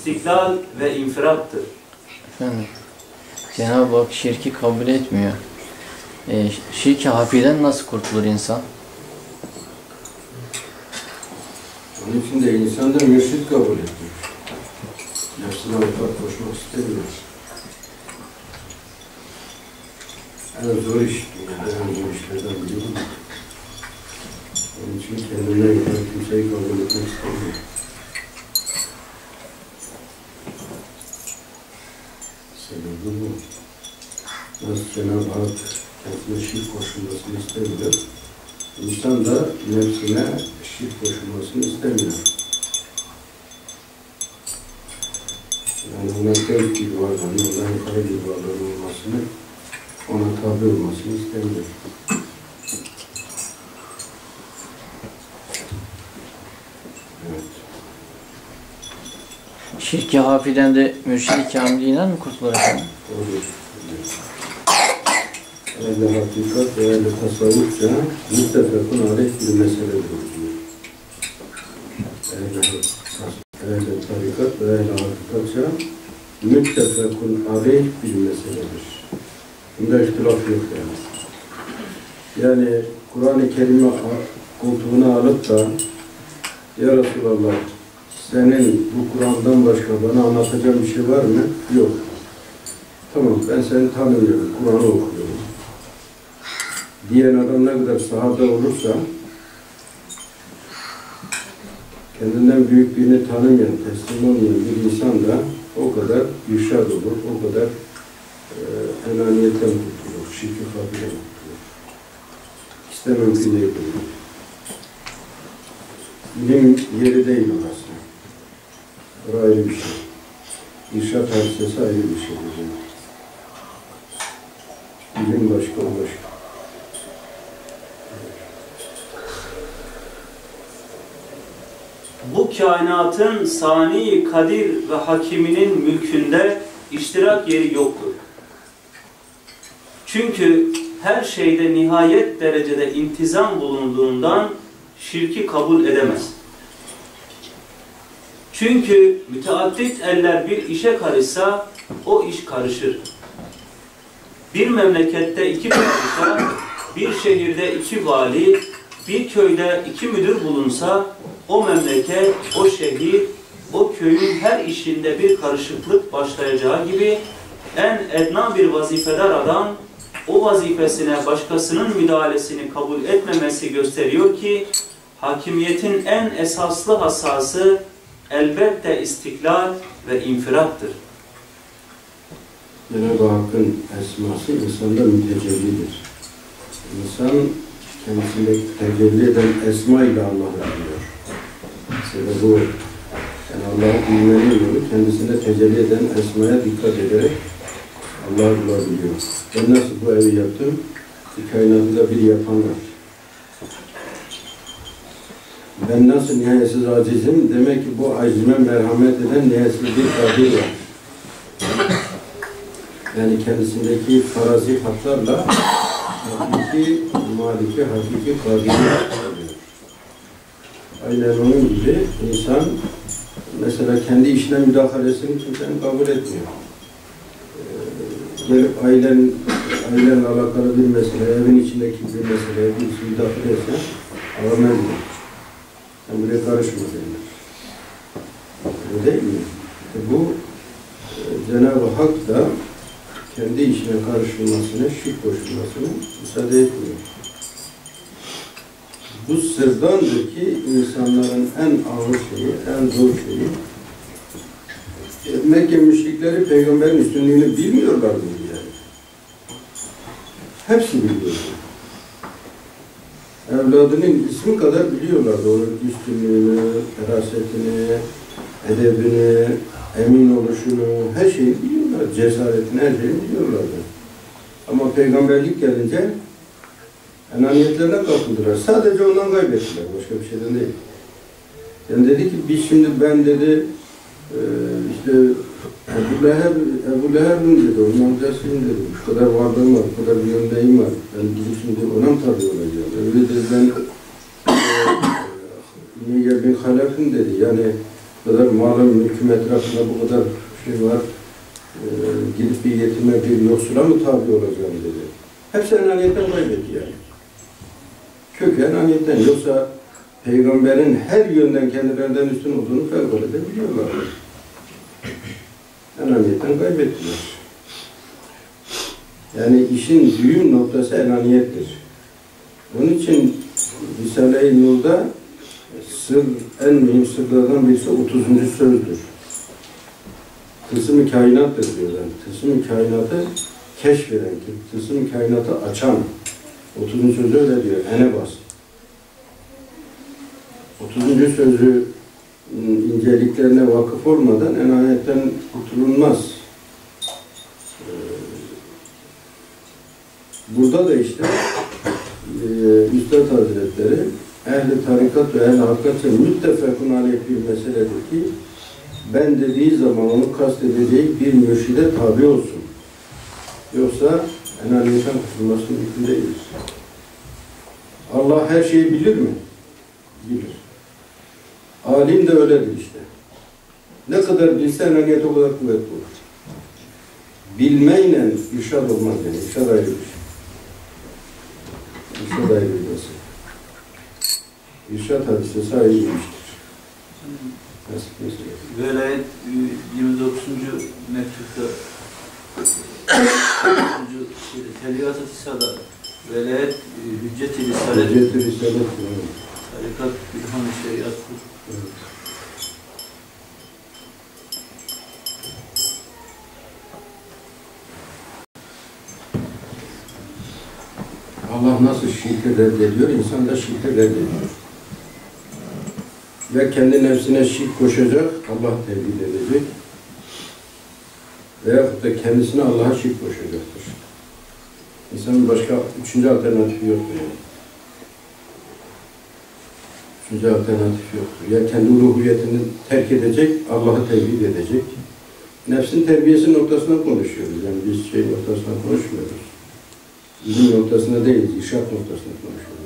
istiklal ve infirattır. Efendim, Cenab-ı Hak şirki kabul etmiyor. E, şirki hafiden nasıl kurtulur insan? Onun için de insan da mürşit kabul etmiyor. Nefsine ortak koşmak istemiyor. En zor iş, dünyada en zor işlerden biri bu. Onun için kendine göre kimseyi kabul etmek istemiyor. Sebebi bu. Nasıl Hak kendisine şirk koşulmasını istemiyor. İnsan da nefsine şirk koşulmasını istemiyor. Yani ona göz gibi varlığını, ondan kara gibi varlığının olmasını, ona tabi olmasını istemiyor. Şirki hafiden de mürşid-i kamiliğinden mi kurtulur efendim? Olur. Ehl-i hakikat ve ehl-i tasavvufça müttefekun aleyh bir meseledir diyor. Ehl-i ehl-i tarikat ve ehl-i hakikatça müttefekun aleyh bir meseledir. Bunda ihtilaf yok yani. Yani Kur'an-ı Kerim'i koltuğuna alıp da Ya Resulallah senin bu Kur'an'dan başka bana anlatacağın bir şey var mı? Yok. Tamam ben seni tanımıyorum, Kur'an'ı okuyorum. Diyen adam ne kadar sahada olursa kendinden büyük birini tanımayan, teslim olmayan bir insan da o kadar irşad olur, o kadar e, enaniyetten kurtulur, şirki kabile kurtulur. İşte mümkün değil bu. İlim yeri değil orası. O ayrı bir şey. İrşad hadisesi ayrı bir şey. İlim başka, o başka. Bu kainatın sani, kadir ve hakiminin mülkünde iştirak yeri yoktur. Çünkü her şeyde nihayet derecede intizam bulunduğundan şirki kabul edemez. Çünkü müteaddit eller bir işe karışsa o iş karışır. Bir memlekette iki padişah, bir şehirde iki vali, bir köyde iki müdür bulunsa o memleket, o şehir, o köyün her işinde bir karışıklık başlayacağı gibi en edna bir vazifedar adam o vazifesine başkasının müdahalesini kabul etmemesi gösteriyor ki hakimiyetin en esaslı hassası elbette istiklal ve infirattır. Cenab-ı Hakk'ın esması insanda mütecellidir. İnsan kendisinde tecelli eden esma ile Allah'ı biliyor. Mesela bu yani Allah'ı bilmenin yolu kendisinde tecelli eden esmaya dikkat ederek Allah'ı bulabiliyor. Ben nasıl bu evi yaptım? Bir kainatı da bir yapan var. Ben nasıl nihayetsiz acizim? Demek ki bu acizime merhamet eden nihayetsiz bir kadir var. Yani kendisindeki farazi hatlarla hakiki, maliki, hakiki kadiri. Aynen onun gibi insan mesela kendi işine müdahalesini kimsenin kabul etmiyor. Ee, gelip ailen, ailenle alakalı bir mesele, evin içindeki bir meseleye birisi müdahale etse alamaz diyor. Sen buraya karışma derler. Öyle değil mi? İşte bu e, Cenab-ı Hak da kendi işine karışılmasına, şirk koşulmasına müsaade etmiyor. Bu sırdandır ki insanların en ağır şeyi, en zor şeyi e, Mekke müşrikleri peygamberin üstünlüğünü bilmiyorlar mı yani? Hepsi biliyordu. Evladının ismi kadar biliyorlardı onun üstünlüğünü, ferasetini, edebini, emin oluşunu, her şeyi biliyorlar. Cesaretini, her şeyi biliyorlardı. Ama peygamberlik gelince enaniyetlerine kapıldılar. Sadece ondan kaybettiler. Başka bir şeyden değil. Yani dedi ki biz şimdi ben dedi e, işte Ebu Leheb, Ebu Leheb'im dedi, onun amcasıyım dedi. Şu kadar varlığım var, bu kadar bir gömleğim var. Ben gidip şimdi ona mı tabi olacağım? Öyle dedi ben e, Niye bin Halef'im dedi. Yani bu kadar malın mülküm etrafında bu kadar şey var. Ee, gidip bir yetime bir yoksula mı tabi olacağım dedi. Hepsi enaniyetten kaybetti yani. Kök enaniyetten. Yoksa peygamberin her yönden kendilerinden üstün olduğunu fevkalade biliyorlar. Enaniyetten kaybettiler. Yani işin düğüm noktası enaniyettir. Onun için Risale-i Nur'da sır, en mühim sırlardan birisi 30. sözdür. Tılsım-ı kainattır diyorlar. Tılsım-ı kainatı keşfeden, tılsım-ı kainatı açan. 30. sözü öyle diyor, ene bas. 30. sözü ım, inceliklerine vakıf olmadan enayetten kurtulunmaz. Ee, Burada da işte e, Üstad Hazretleri ehli tarikat ve ehli hakikatin müttefekun aleyh bir meseledir ki ben dediği zaman onu kastedecek bir mürşide tabi olsun. Yoksa enaniyetten kurtulması mümkün değildir. Allah her şeyi bilir mi? Bilir. Alim de öyledir işte. Ne kadar bilse enaniyet o kadar kuvvetli olur. Bilmeyle irşad olmaz yani. İrşad ayrı bir şey. İrşad ayrı bir mesele. İrşad hadisesi ayrı bir iştir. Nasıl mesele? Velayet e, 29. mektupta 29. şeyde, Teligat-ı Tisa'da velayet hüccet-i risale Hüccet-i Risalet. tarikat ilham-ı şeriattır. Evet. Allah nasıl şirki reddediyor, insan da şirki reddediyor. Ya kendi nefsine şirk koşacak, Allah tevhid edecek. Veyahut da kendisine Allah'a şirk koşacaktır. İnsanın başka üçüncü alternatifi yoktur yani. Üçüncü alternatif yoktur. Ya kendi ruhiyetini terk edecek, Allah'ı tevhid edecek. Nefsin terbiyesi noktasında konuşuyoruz. Yani biz şey noktasında konuşmuyoruz. Bizim noktasında değil, irşat noktasında konuşuyoruz.